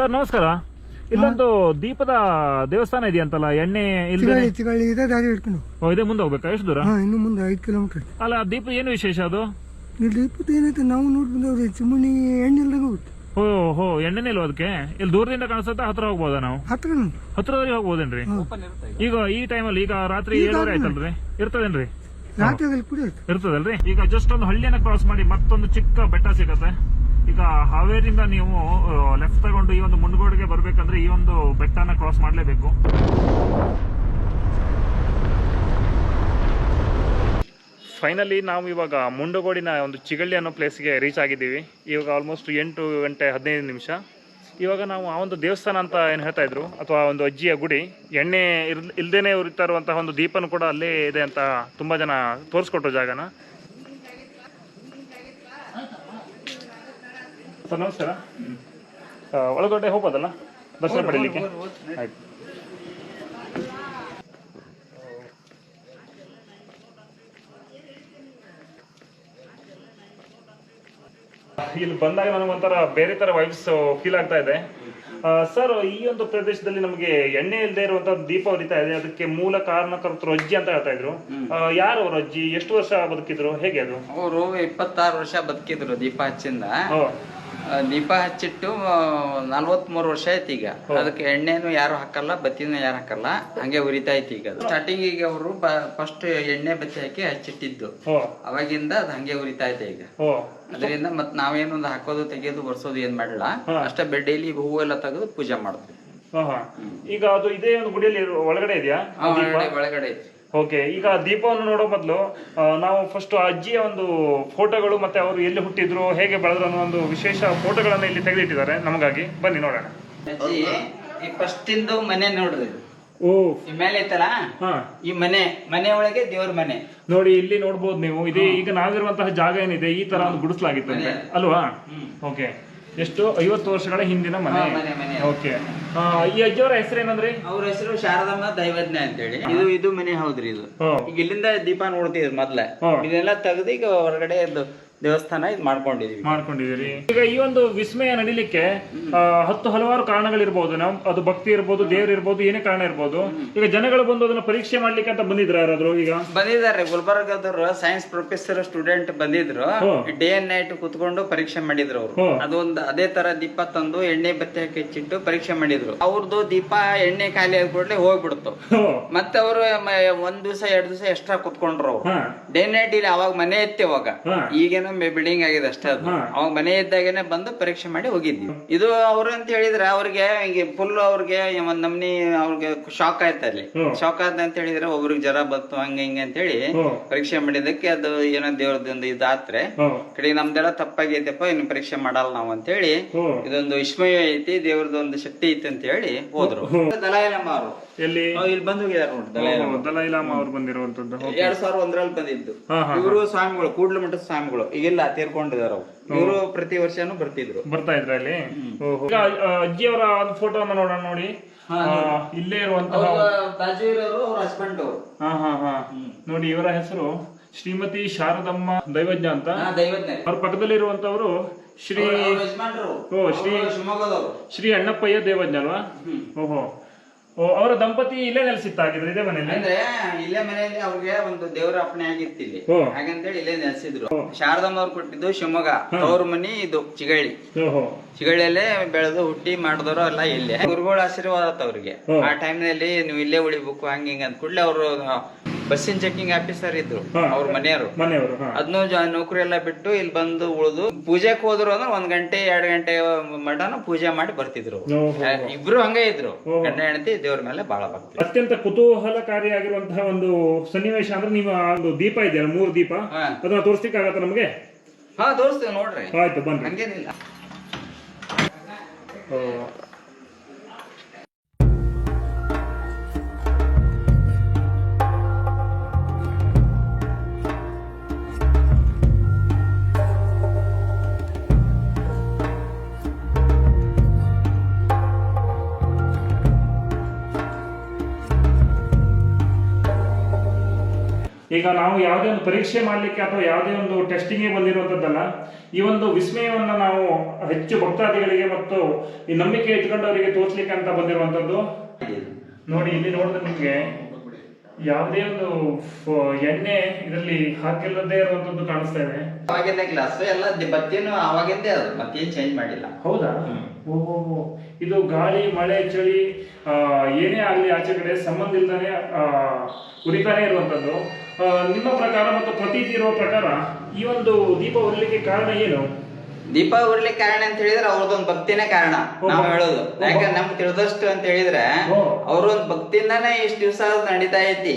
Sir ನಮಸ್ಕಾರ. ಇಲ್ಲೊಂದು ದೀಪದ ದೇವಸ್ಥಾನ ಇದೆಯಂತಲ್ಲ ಎಣ್ಣೆ ಚಿಗಳಿ ಚಿಗಳಿ ಇದೆ ದಾರಿ ಹಿಡ್ಕೊಂಡು. ಓ, ಇದೆ ಮುಂದೆ ಹೋಗ್ಬೇಕಾ? ಎಷ್ಟು ದೂರ? ಹಾ ಇನ್ನು ಮುಂದೆ ಐದು ಕಿಲೋಮೀಟರ್. ಅಲ್ಲ ದೀಪ ಏನು ವಿಶೇಷ ಅದು? ಇಲ್ಲಿ ಇಪ್ಪತ್ತು ಏನೈತೆ ನಾವು ನೋಡಿ ಬಂದವ್ರಿ ಚಿಮಣಿ ಎಣ್ಣೆ ಇಲ್ದಾಗ ಹೋಗುತ್ತೆ. ಓ ಹೋ ಎಣ್ಣೆನೇ ಇಲ್ವಾ ಅದಕ್ಕೆ? ಇಲ್ಲಿ ದೂರದಿಂದ ಕಾಣಿಸುತ್ತಾ ಹತ್ರ ಹೋಗ್ಬೋದಾ ನಾವು? ಹತ್ರ ಹತ್ರದವರೆಗೆ ಹೋಗ್ಬೋದೇನ್ರಿ? ಈಗ. ಈ ಟೈಮಲ್ಲಿ ಈಗ ರಾತ್ರಿ ಏಳುವರೆ ಆಯ್ತಲ್ರಿ? ಇರ್ತದೇನ್ರಿ? ರಾತ್ರಿಯಲ್ಲಿ ಕುಡಿಯುತ್ತೆ. ಇರ್ತದಲ್ರಿ? ಈಗ ಜಸ್ಟ್ ಒಂದು ಹಳ್ಳಿಯನ್ನ ಕ್ರಾಸ್ ಮಾಡಿ ಮತ್ತೊಂದು ಚಿಕ್ಕ ಬೆಟ್ಟ ಸಿಗತ್ತೆ. ಹಾವೇರಿಂದ ನೀವು ಲೆಫ್ಟ್ ತಗೊಂಡು ಈ ಒಂದು ಮುಂಡಗೋಡಿಗೆ ಬರಬೇಕಂದ್ರೆ ಈ ಒಂದು ಬೆಟ್ಟನ ಕ್ರಾಸ್ ಮಾಡಲೇಬೇಕು. ಫೈನಲಿ ನಾವು ಇವಾಗ ಮುಂಡಗೋಡಿನ ಒಂದು ಚಿಗಳ್ಳಿ ಅನ್ನೋ ಪ್ಲೇಸ್ಗೆ ರೀಚ್ ಆಗಿದ್ದೀವಿ. ಇವಾಗ ಆಲ್ಮೋಸ್ಟ್ ಎಂಟು ಗಂಟೆ ಹದಿನೈದು ನಿಮಿಷ. ಇವಾಗ ನಾವು ಆ ಒಂದು ದೇವಸ್ಥಾನ ಅಂತ ಏನು ಹೇಳ್ತಾ ಇದ್ರು, ಅಥವಾ ಒಂದು ಅಜ್ಜಿಯ ಗುಡಿ, ಎಣ್ಣೆ ಇರ್ ಇಲ್ದೇನೆ ಉರಿತಾ ಇರುವಂತಹ ಒಂದು ದೀಪನೂ ಕೂಡ ಅಲ್ಲೇ ಇದೆ ಅಂತ ತುಂಬಾ ಜನ ತೋರಿಸ್ಕೊಟ್ರು ಜಾಗನ. ಸರ್ ನಮಸ್ಕಾರ. ಒಳಗಡೆ ಹೋಗ್ಬೋದಲ್ಲ ದರ್ಶನ ಪಡೀಲಿಕ್ಕೆ? ಆಯ್ತು. ಇಲ್ಲಿ ಬಂದಾಗ ನನಗೆ ಒಂಥರ ಬೇರೆ ತರ ವೈಬ್ಸ್ ಫೀಲ್ ಆಗ್ತಾ ಇದೆ. ಸರ್ ಈ ಒಂದು ಪ್ರದೇಶದಲ್ಲಿ ನಮಗೆ ಎಣ್ಣೆ ಇಲ್ಲದೆ ಇರುವಂತ ದೀಪ ಉರಿತಾ ಇದೆ. ಅದಕ್ಕೆ ಮೂಲ ಕಾರಣಕರ್ತರು ಅಜ್ಜಿ ಅಂತ ಹೇಳ್ತಾ ಇದ್ರು. ಯಾರು ಅವರು ಅಜ್ಜಿ? ಎಷ್ಟು ವರ್ಷ ಬದುಕಿದ್ರು? ಹೇಗೆ ಅದು? ಅವರು ಇಪ್ಪತ್ತಾರು ವರ್ಷ ಬದುಕಿದ್ರು ದೀಪ ಹಚ್ಚಿಂದ. ದೀಪ ಹಚ್ಚಿಟ್ಟು ನಲ್ವತ್ಮೂರು ವರ್ಷ ಆಯ್ತು ಈಗ. ಅದಕ್ಕೆ ಎಣ್ಣೆನು ಯಾರು ಹಾಕಲ್ಲ ಬತ್ತಿನೂ ಯಾರು ಹಾಕಲ್ಲ. ಹಂಗೆ ಉರಿತಾ ಐತಿ ಈಗ ಸ್ಟಾರ್ಟಿಂಗ್ ಈಗ ಅವರು ಫಸ್ಟ್ ಎಣ್ಣೆ ಬತ್ತಿ ಹಾಕಿ ಹಚ್ಚಿಟ್ಟಿದ್ದು. ಅವಾಗಿಂದ ಅದು ಹಂಗೆ ಉರಿತಾ ಐತೆ ಈಗ. ಅದರಿಂದ ಮತ್ ನಾವೇನೊಂದು ಹಾಕೋದು ತೆಗಿಯೋದು ಬರ್ಸೋದು ಏನ್ ಮಾಡಲ್ಲ ಅಷ್ಟೇ ಡೈಲಿ ಹೂವೆಲ್ಲ ತೆಗೆದು ಪೂಜೆ ಮಾಡ್ತೀವಿ. ಈಗ ಅದು ಇದೇ ಒಂದು ಗುಡಿಯಲ್ಲಿ ಒಳಗಡೆ ಇದೆಯಾ? ಒಳಗಡೆ ಐತಿ. ಓಕೆ ಈಗ ದೀಪವನ್ನು ನೋಡೋ ಮೊದಲು ನಾವು ಫಸ್ಟ್ ಅಜ್ಜಿಯ ಒಂದು ಫೋಟೋಗಳು ಮತ್ತೆ ಅವರು ಎಲ್ಲಿ ಹುಟ್ಟಿದ್ರು ಹೇಗೆ ಬೆಳೆದ್ರು ಅನ್ನೋ ಒಂದು ವಿಶೇಷ ಫೋಟೋಗಳನ್ನ ಇಲ್ಲಿ ತೆಗೆದಿಟ್ಟಿದ್ದಾರೆ ನಮಗಾಗಿ. ಬನ್ನಿ ನೋಡೋಣ. ಅಜ್ಜಿ ಈ ಫಸ್ಟ್ ಇಂದು ಮನೆ ನೋಡ್ರಿ. ಓ. ಈ ಮೇಲೆ ಐತಲ್ಲ? ಹಾ. ಈ ಮನೆ ಮನೆ ಒಳಗೆ ದೇವ್ರ ಮನೆ. ನೋಡಿ ಇಲ್ಲಿ ನೋಡಬಹುದು ನೀವು. ಇದೇ ಈಗ ನಾವಿರುವಂತಹ ಜಾಗ ಏನಿದೆ ಈ ತರ ಒಂದು ಗುಡಿಸಲಾಗಿತ್ತು ಅಲ್ವಾ? ಓಕೆ. ಎಷ್ಟು? ಐವತ್ತು ವರ್ಷಗಳ ಹಿಂದಿನ ಮನೆ. ಹಾ, ಮನೆ, ಮನೆ. ಓಕೆ. ಈ ಅಜ್ಜಿಯವರ ಹೆಸರೇನಂದ್ರಿ ಅವ್ರ ಹೆಸರು ಶಾರದಮ್ಮ ದೈವಜ್ಞ ಅಂತೇಳಿ. ಇದು ಇದು ಮನೆ ಹೌದ್ರಿ ಇದು. ಹ್ಮ್. ಈಗ ಇಲ್ಲಿಂದ ದೀಪ ನೋಡ್ತಿದ್ರು ಮೊದ್ಲ. ಹ್ಮ್. ಇದೆಲ್ಲ ತೆಗ್ದು ಈಗ ಹೊರಗಡೆ ಇದು ದೇವಸ್ಥಾನ ಇದು ಮಾಡ್ಕೊಂಡಿದೀವಿ. ಮಾಡ್ಕೊಂಡಿದ್ದೀರಿ. ಈಗ ಈ ಒಂದು ವಿಸ್ಮಯ ನಡಿಲಿಕ್ಕೆ ಆ, ಹತ್ತು ಹಲವಾರು ಕಾರಣಗಳಿರ್ಬೋದು ನಮ್ ಅದು ಭಕ್ತಿ ಇರ್ಬೋದು ದೇವ್ರು ಇರ್ಬೋದು ಏನೇ ಕಾರಣ ಇರ್ಬೋದು. ಈಗ ಜನಗಳು ಬಂದು ಅದನ್ನ ಪರೀಕ್ಷೆ ಮಾಡ್ಲಿಕ್ಕೆ ಅಂತ ಬಂದಿದ್ರ ಯಾರಾದ್ರು ಈಗ? ಬಂದಿದ್ದಾರೆ. ಗುಲ್ಬರ್ಗದವರು ಸೈನ್ಸ್ ಪ್ರೊಫೆಸರ್ ಸ್ಟೂಡೆಂಟ್ ಬಂದಿದ್ರು. ಡೇ ಅಂಡ್ ನೈಟ್ ಕುತ್ಕೊಂಡು ಪರೀಕ್ಷೆ ಮಾಡಿದ್ರು ಅವರು. ಅದೊಂದು ಅದೇ ತರ ದೀಪ ತಂದು ಎಣ್ಣೆ ಬತ್ತಿ ಹಾಕಿ ಹಚ್ಚಿಟ್ಟು ಪರೀಕ್ಷೆ ಮಾಡಿದ್ರು. ಅವ್ರದ್ದು ದೀಪ ಎಣ್ಣೆ ಖಾಲಿ ಆದ ಕೂಡಲೇ ಹೋಗ್ಬಿಡ್ತು. ಹೋ. ಮತ್ತೆ ಅವರು ಒಂದ್ ದಿವಸ ಎರಡ್ ದಿವಸ ಎಕ್ಸ್ಟ್ರಾ ಕುತ್ಕೊಂಡ್ರು ಅವ್ರು. ಹಾ. ಡೇ ನೈಟ್ ಇಲ್ಲಿ ಅವಾಗ ಮನೆ ಇತ್ತು ಅವಾಗ ಹಾ. ಈಗೇನೋ ಬಿಲ್ಡಿಂಗ್ ಆಗಿದೆ ಅಷ್ಟೇ ಅದು. ಅವ್ ಅವಾಗ ಮನೆ ಇದ್ದಾಗೇನೆ ಬಂದು ಪರೀಕ್ಷೆ ಮಾಡಿ ಹೋಗಿದ್ವಿ. ಇದು ಅವ್ರು ಅಂತ ಹೇಳಿದ್ರೆ ಅವ್ರಿಗೆ ಹಿಂಗೆ ಫುಲ್ ಅವ್ರಿಗೆ ಒಂದ್ ನಮ್ನಿ ಅವ್ರಿಗೆ ಶಾಕ್ ಆಯ್ತು ಅಲ್ಲಿ. ಶಾಕ್ ಆದ ಅಂತ ಹೇಳಿದ್ರೆ ಒಬ್ರಿಗೆ ಜ್ವರ ಬಂತು ಹಂಗ ಹಿಂಗ ಅಂತ ಹೇಳಿ ಪರೀಕ್ಷೆ ಮಾಡಿದಕ್ಕೆ ಅದು ಏನೋ ದೇವ್ರದೊಂದು ಇದಾತ್ರೆ. ಕಡೆ ನಮ್ದೆಲ್ಲ ತಪ್ಪಾಗೈತಪ್ಪ ಇನ್ನು ಪರೀಕ್ಷೆ ಮಾಡಲ್ಲ ನಾವು ಅಂತ ಹೇಳಿ. ಇದೊಂದು ವಿಸ್ಮಯ ಐತಿ ದೇವ್ರದೊಂದು ಶಕ್ತಿ ಐತಿ ಅಂತ ಹೇಳಿ ಹೋದ್ರು ದಲಾಯಲಮ್ಮ ಅವರು. ಎಲ್ಲಿ? ಇಲ್ಲಿ ಬಂದು ನೋಡಿ ದಲೈ ಲಾಮಾ ಅವ್ರು ಬಂದಿರುವಂತದ್ದು ಎರಡ್ ಸಾವಿರದ ಒಂದರಲ್ಲಿ ಬಂದಿದ್ದು. ಹಾ, ಹಾ, ಇವರು ಸ್ವಾಮಿಗಳು ಕೂಡ್ಲ ಮಠದ ಸ್ವಾಮಿಗಳು. ಈಗೆಲ್ಲ ತೀರ್ಕೊಂಡಿದಾರ ಅವ್ರು. ಇವರು ಪ್ರತಿ ವರ್ಷನೂ ಬರ್ತಿದ್ರು. ಬರ್ತಾ ಇದ್ರ ಅಲ್ಲಿ ಓಹೋ. ಈಗ ಆ, ಅಜ್ಜಿಯವರ ಒಂದು ಫೋಟೋ ನೋಡೋಣ ನೋಡಿ. ಆ, ಇಲ್ಲೇ ಇರುವಂತಹ ಬಾಜು ಇರೋರು ಅವ್ರ ಹಸ್ಬೆಂಡ್ ಅವರು. ಹಾ ಹಾ ಹಾ. ನೋಡಿ ಇವರ ಹೆಸರು ಶ್ರೀಮತಿ ಶಾರದಮ್ಮ ದೈವಜ್ಞ ಅಂತ. ದೈವಜ್ಞ. ಅವ್ರ ಪಕ್ಕದಲ್ಲಿ ಇರುವಂತವರು ಶ್ರೀ ಯಜಮಾನ್ರು ಓ ಶ್ರೀ ಶಿವಮೊಗ್ಗದವರು. ಶ್ರೀ ಅಣ್ಣಪ್ಪಯ್ಯ ದೇವಜ್ಞ ಅಲ್ವಾ? ಓಹೋ. ಅವರ ದಂಪತಿ ಇಲ್ಲೇ ನೆಲೆಸಿತ್ತಾಗಿದ್ರು ಇದೇ ಮನೆಯಲ್ಲಿ? ಅಂದ್ರೆ ಇಲ್ಲೇ ಮನೆಯಲ್ಲಿ ಅವ್ರಿಗೆ ಒಂದು ದೇವರ ಅಪ್ಪಣೆ ಆಗಿತ್ತು ಇಲ್ಲಿ ಓ. ಹಾಗಂತೇಳಿ ಇಲ್ಲೇ ನೆಲೆಸಿದ್ರು. ಶಾರದಮ್ಮ ಅವ್ರು ಕೊಟ್ಟಿದ್ದು ಶಿವಮೊಗ್ಗ. ಅವ್ರ ಮನಿ ಇದು ಚಿಗಳಿ ಓಹೋ ಚಿಗಳಿಯಲ್ಲೇ ಬೆಳೆದು ಹುಟ್ಟಿ ಮಾಡಿದವರು ಎಲ್ಲ ಇಲ್ಲೇ. ಗುರುಗಳ ಆಶೀರ್ವಾದ ಆತ್ ಅವ್ರಿಗೆ. ಆ ಆ ಟೈಮ್ನಲ್ಲಿ ನೀವು ಇಲ್ಲೇ ಉಳಿಬೇಕು ಹಂಗ ಹಿಂಗ ಅಂತ ಕೂಡಲೇ ಅವರು ಬಸ್ಸಿನ ಚೆಕಿಂಗ್ ಆಫೀಸರ್ ಇದ್ರು ಹಾ. ಅವ್ರ ಮನೆಯವರು. ಮನೆಯವರು ಹಾ. ಅದನ್ನು ನೌಕರಿ ಎಲ್ಲ ಬಿಟ್ಟು ಇಲ್ಲಿ ಬಂದು ಉಳಿದು ಪೂಜೆಕ್ ಹೋದ್ರು ಅಂದ್ರೆ ಒಂದ್ ಗಂಟೆ ಎರಡ್ ಗಂಟೆ ಮಟನ ಪೂಜೆ ಮಾಡಿ ಬರ್ತಿದ್ರು. ಇಬ್ರು ಹಂಗೆ ಇದ್ರು. ಗಂಡ ಹೆಂಡತಿ ದೇವ್ರ ಮೇಲೆ ಬಹಳ ಭಕ್ತಿ. ಅತ್ಯಂತ ಕುತೂಹಲಕಾರಿಯಾಗಿರುವಂತಹ ಒಂದು ಸನ್ನಿವೇಶ ಅಂದ್ರೆ ನೀವು ಆ ಒಂದು ದೀಪ ಇದೆಯಲ್ಲ ಮೂರು ದೀಪ ಹಾ. ಅದನ್ನ ತೋರಿಸ್ಲಿಕ್ಕೆ ಆಗತ್ತ ನಮಗೆ? ಹಾ ತೋರಿಸ್ತೇವೆ ನೋಡ್ರಿ. ಆಯ್ತು ಬನ್ನಿ ಹಂಗೇನಿಲ್ಲ. ಈಗ ನಾವು ಯಾವುದೇ ಒಂದು ಪರೀಕ್ಷೆ ಮಾಡಲಿಕ್ಕೆ ಅಥವಾ ಯಾವುದೇ ಒಂದು ಟೆಸ್ಟಿಂಗ್ಗೆ ಬಂದಿರುವಂಥದ್ದಲ್ಲ ಈ ಒಂದು ವಿಸ್ಮಯವನ್ನು ನಾವು ಹೆಚ್ಚು ಭಕ್ತಾದಿಗಳಿಗೆ ಮತ್ತು ಈ ನಂಬಿಕೆ ಇಟ್ಕೊಂಡವರಿಗೆ ತೋರಿಸ್ಲಿಕ್ಕೆ ಅಂತ ಬಂದಿರುವಂಥದ್ದು ನೋಡಿ ಇಲ್ಲಿ ನೋಡಿದ್ರೆ ನಿಮಗೆ ಯಾವುದೇ ಒಂದು ಎಣ್ಣೆ ಇದರಲ್ಲಿ ಹಾಕಿಲ್ಲದೆ ಇರುವಂತದ್ದು ಕಾಣಿಸ್ತಾ ಇದೆ. ಅವಾಗಿಂದ ಗ್ಲಾಸ್ ಎಲ್ಲ ಬತ್ತಿನೂ ಅವಾಗಿಂದೇ ಅದು ಮತ್ತೇನ್ ಚೇಂಜ್ ಮಾಡಿಲ್ಲ. ಹೌದಾ? ಓಹೋ ಇದು ಗಾಳಿ ಮಳೆ ಚಳಿ ಏನೇ ಆಗಲಿ ಆಚೆ ಕಡೆ ಸಂಬಂಧ ಇಲ್ದಾನೆ ಆ, ಉರಿತಾನೆ ಇರುವಂಥದ್ದು ಆ, ನಿಮ್ಮ ಪ್ರಕಾರ ಮತ್ತು ಪ್ರತೀತಿ ಇರುವ ಪ್ರಕಾರ ಈ ಒಂದು ದೀಪ ಉರಿಲಿಕ್ಕೆ ಕಾರಣ ಏನು? ದೀಪ ಉರ್ಲಿಕ್ಕೆ ಕಾರಣ ಅಂತ ಹೇಳಿದ್ರೆ ಅವ್ರದೊಂದು ಭಕ್ತಿನೇ ಕಾರಣ. ನಾವು ಹೇಳೋದು. ಯಾಕಂದ್ರೆ ನಮ್ಗೆ ತಿಳಿದಷ್ಟು ಅಂತ ಹೇಳಿದ್ರೆ ಅವ್ರೊಂದು ಭಕ್ತಿಯಿಂದಾನೇ ಇಷ್ಟು ದಿವಸ ನಡೀತಾ ಐತಿ.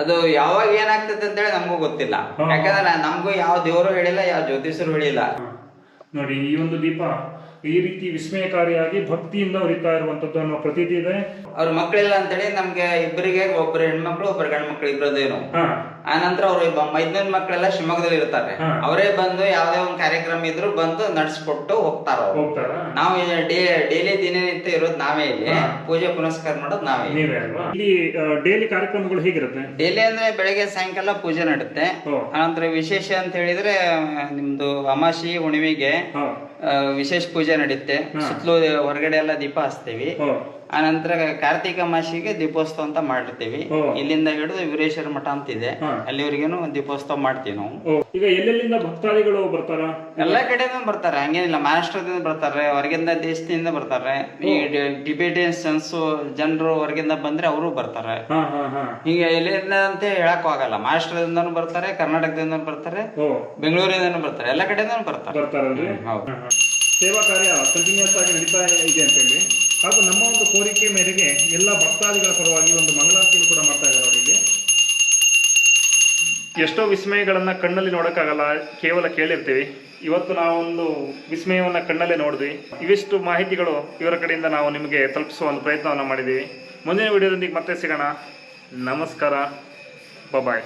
ಅದು ಯಾವಾಗ ಏನಾಗ್ತದೆ ಅಂತ ಹೇಳಿ ನಮಗೂ ಗೊತ್ತಿಲ್ಲ. ಯಾಕಂದ್ರೆ ನಮಗೂ ಯಾವ ದೇವರು ಹೇಳಿಲ್ಲ ಯಾವ ಜ್ಯೋತಿಷರು ಹೇಳಿಲ್ಲ. ನೋಡಿ ಈ ಒಂದು ದೀಪ ಈ ರೀತಿ ವಿಸ್ಮಯಕಾರಿಯಾಗಿ ಭಕ್ತಿಯಿಂದ ಉರಿತಾ ಇರುವಂತದ್ದು ಅನ್ನೋ ಪ್ರತೀತಿ ಇದೆ. ಅವ್ರ ಮಕ್ಕಳಿಲ್ಲ ಅಂತೇಳಿ ನಮ್ಗೆ ಇಬ್ಬರಿಗೆ ಒಬ್ಬರು ಹೆಣ್ಮಕ್ಳು ಒಬ್ಬರು ಗಂಡ್ಮಕ್ಳು ಇಬ್ಬರದೇನು ಆ ನಂತರ ಅವ್ರ ಮೈದ್ನೂರ್ ಮಕ್ಕಳೆಲ್ಲ ಶಿವಮೊಗ್ಗದಲ್ಲಿ ಇರ್ತಾರೆ. ಅವರೇ ಬಂದು ಯಾವ್ದೇ ಒಂದು ಕಾರ್ಯಕ್ರಮ ಇದ್ರು ಬಂದು ನಡ್ಸ್ಕೊಟ್ಟು ಹೋಗ್ತಾರ ಅವ್ರು. ನಾವು ಡೈಲಿ ದಿನನಿತ್ಯ ಇರೋದು ನಾವೇ ಇಲ್ಲಿ. ಪೂಜೆ ಪುನಸ್ಕಾರ ಮಾಡೋದು ನಾವೇ ಇಲ್ಲಿ. ಡೈಲಿ ಕಾರ್ಯಕ್ರಮಗಳು ಹೇಗಿರುತ್ತೆ? ಡೈಲಿ ಅಂದ್ರೆ ಬೆಳಗ್ಗೆ ಸಾಯಂಕಾಲ ಪೂಜೆ ನಡುತ್ತೆ. ಆನಂತರ ವಿಶೇಷ ಅಂತ ಹೇಳಿದ್ರೆ ನಿಮ್ದು ಅಮಾಶಿ ಹುಣ್ಣಿಮೆಗೆ ವಿಶೇಷ ಪೂಜೆ ನಡೆಯುತ್ತೆ ಸುತ್ತಲೂ ಹೊರಗಡೆ ಎಲ್ಲ ದೀಪ ಹಚ್ತೇವಿ. ಆನಂತರ ಕಾರ್ತಿಕ ಮಾಸಿಗೆ ದೀಪೋತ್ಸವ ಅಂತ ಮಾಡಿರ್ತೀವಿ. ಇಲ್ಲಿಂದ ಹಿಡಿದು ವೀರೇಶ್ವರ ಮಠ ಅಂತ ಇದೆ. ಅಲ್ಲಿವರೆಗೇನು ದೀಪೋತ್ಸವ ಮಾಡ್ತೀವಿ ನಾವು. ಈಗ ಎಲ್ಲೆಲ್ಲಿಂದ ಭಕ್ತಾದಿಗಳು ಬರ್ತಾರ? ಎಲ್ಲಾ ಕಡೆಯಿಂದ ಬರ್ತಾರೆ. ಹಂಗೇನಿಲ್ಲ. ಮಹಾರಾಷ್ಟ್ರದಿಂದ ಬರ್ತಾರೆ. ಹೊರಗಿಂದ ದೇಶದಿಂದ ಬರ್ತಾರೆ. ಈ ಟಿಬೆಟಿಯನ್ಸ್ ಜನರು ಹೊರಗಿಂದ ಬಂದ್ರೆ ಅವರು ಬರ್ತಾರೆ. ಹಿಂಗ ಎಲ್ಲಿಂದ ಅಂತ ಹೇಳಕ್ ಆಗಲ್ಲ. ಮಹಾರಾಷ್ಟ್ರದಿಂದನೂ ಬರ್ತಾರೆ ಕರ್ನಾಟಕದಿಂದ ಬರ್ತಾರೆ ಬೆಂಗಳೂರಿಂದನೂ ಬರ್ತಾರೆ. ಎಲ್ಲಾ ಕಡೆಯಿಂದ ಬರ್ತಾರೆ. ಸೇವಾ ಕಾರ್ಯ ಕಂಟಿನ್ಯೂಸ್ ಆಗಿ ನಡೀತಾ ಇದೆ ಅಂತೇಳಿ ಹಾಗೂ ನಮ್ಮ ಒಂದು ಕೋರಿಕೆ ಮೇರೆಗೆ ಎಲ್ಲ ಭಕ್ತಾದಿಗಳ ಪರವಾಗಿ ಒಂದು ಮಂಗಳಾರತಿಯನ್ನು ಕೂಡ ಮಾಡ್ತಾ ಇದ್ದಾರೆ ಅವರಿಗೆ ಎಷ್ಟೋ ವಿಸ್ಮಯಗಳನ್ನು ಕಣ್ಣಲ್ಲಿ ನೋಡೋಕ್ಕಾಗಲ್ಲ, ಕೇವಲ ಕೇಳಿರ್ತೀವಿ. ಇವತ್ತು ನಾವೊಂದು ವಿಸ್ಮಯವನ್ನು ಕಣ್ಣಲ್ಲೇ ನೋಡಿದ್ವಿ. ಇವಿಷ್ಟು ಮಾಹಿತಿಗಳು ಇವರ ಕಡೆಯಿಂದ ನಾವು ನಿಮಗೆ ತಲುಪಿಸುವ ಒಂದು ಪ್ರಯತ್ನವನ್ನು ಮಾಡಿದ್ದೀವಿ. ಮುಂದಿನ ವಿಡಿಯೋದೊಂದಿಗೆ ಮತ್ತೆ ಸಿಗೋಣ. ನಮಸ್ಕಾರ. ಬಾಯ್